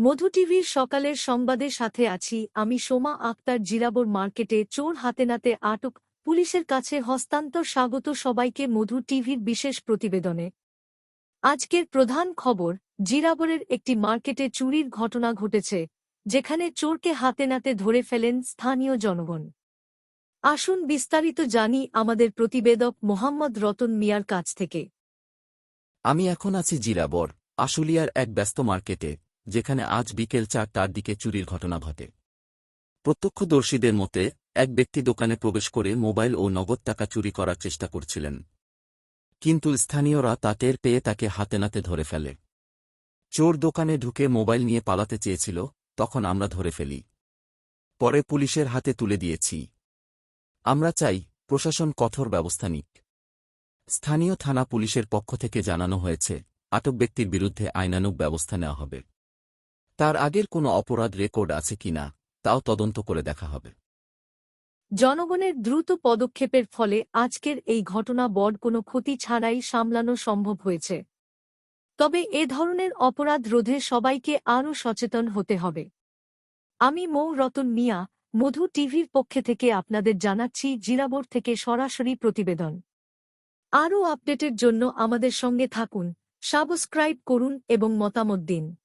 মধু টিভির সকালের সংবাদের সাথে আছি আমি সোমা আক্তার জিরাবর মার্কেটে চোর হাতে নাতে আটক, পুলিশের কাছে হস্তান্তর স্বাগত সবাইকে মধু টিভির বিশেষ প্রতিবেদনে। আজকের প্রধান খবর জিরাবরের একটি মার্কেটে চুরির ঘটনা ঘটেছে, যেখানে চোরকে হাতে নাতে ধরে ফেলেন স্থানীয় জনগণ। আসুন বিস্তারিত জানি আমাদের প্রতিবেদক মোহাম্মদ রতন মিয়ার কাছ থেকে। আমি এখন আছি জিরাবর আশুলিয়ার এক ব্যস্ত মার্কেটে। যেখানে আজ বিকেল চারটার দিকে চুরির ঘটনা ঘটে। প্রত্যক্ষদর্শীদের মতে, এক ব্যক্তি দোকানে প্রবেশ করে মোবাইল ও নগদ টাকা চুরি করার চেষ্টা করছিলেন। কিন্তু স্থানীয়রা তা টের পেয়ে তাকে হাতে নাতে ধরে ফেলে। চোর দোকানে ঢুকে মোবাইল নিয়ে পালাতে চেয়েছিল, তখন আমরা ধরে ফেলি। পরে পুলিশের হাতে তুলে দিয়েছি। আমরা চাই, প্রশাসন কঠোর ব্যবস্থা নিক। স্থানীয় থানা পুলিশের পক্ষ থেকে জানানো হয়েছে, আটক ব্যক্তির বিরুদ্ধে আইনানুগ ব্যবস্থা নেওয়া হবে। তার আগের কোনো অপরাধ রেকর্ড আছে কিনা তাও তদন্ত করে দেখা হবে। জনগণের দ্রুত পদক্ষেপের ফলে আজকের এই ঘটনা বড় কোনো ক্ষতি ছাড়াই সামলানো সম্ভব হয়েছে। তবে এ ধরনের অপরাধ রোধে সবাইকে আরও সচেতন হতে হবে। আমি মৌ রতন মিয়া, মধু টিভির পক্ষে থেকে আপনাদের জানাচ্ছি জিরাবর থেকে সরাসরি প্রতিবেদন। আরও আপডেটের জন্য আমাদের সঙ্গে থাকুন, সাবস্ক্রাইব করুন এবং মতামত দিন।